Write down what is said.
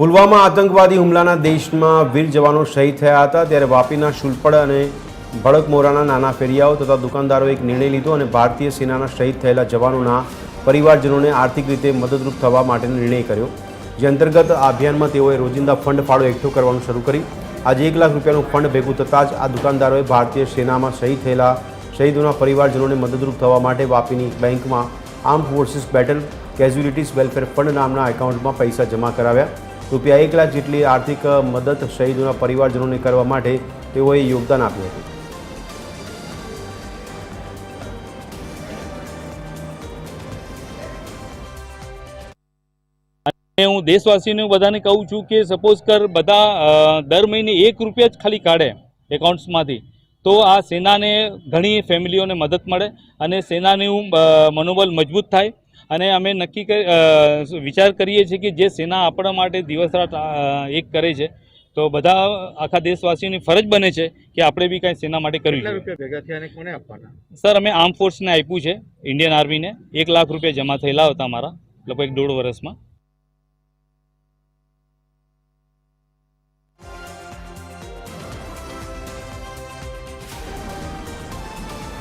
પુલવામા આતંકવાદી હુમલાના દેશમાં વીર જવાનો શહીદ થયા હતા. ત્યારે વાપીના શુલપડ અને ભડકમોરાના નાના ફેરિયાઓ તથા દુકાનદારોએ એક નિર્ણય લીધો અને ભારતીય સેનાના શહીદ થયેલા જવાનોના પરિવારજનોને આર્થિક રીતે મદદરૂપ થવા માટેનો નિર્ણય કર્યો. જે અંતર્ગત આ અભિયાનમાં તેઓએ રોજિંદા ફંડ ફાળો એકઠો કરવાનું શરૂ કરી. આજે એક લાખ રૂપિયાનું ફંડ ભેગું થતાં જ આ દુકાનદારોએ ભારતીય સેનામાં શહીદ થયેલા શહીદોના પરિવારજનોને મદદરૂપ થવા માટે વાપીની બેંકમાં arm forces battle casualties welfare fund નામના એકાઉન્ટમાં પૈસા જમા કરાવ્યા. રૂપિયા એક લાખ જેટલી આર્થિક મદદ શહીદોના પરિવારજનોને કરવા માટે તેઓએ યોગદાન આપ્યું હતું. હું દેશવાસીઓને બધાને કહું છું કે સપોઝ કર બધા દર મહિને એક રૂપિયા જ ખાલી કાઢે એકાઉન્ટ્સમાંથી, તો આ સેનાને ઘણી ફેમિલીઓને મદદ મળે અને સેનાનું મનોબળ મજબૂત થાય અને અમે નક્કી કરી વિચાર કરીએ છીએ કે જે સેના આપણા માટે દિવસ રાત એક કરે છે તો બધા આખા દેશવાસીઓની ફરજ બને છે કે આપણે બી કાંઈ સેના માટે કરવી સર અમે આર્મ ફોર્સને આપ્યું છે ઇન્ડિયન આર્મીને. એક લાખ રૂપિયા જમા થયેલા હતા અમારા લગભગ દોઢ વર્ષમાં.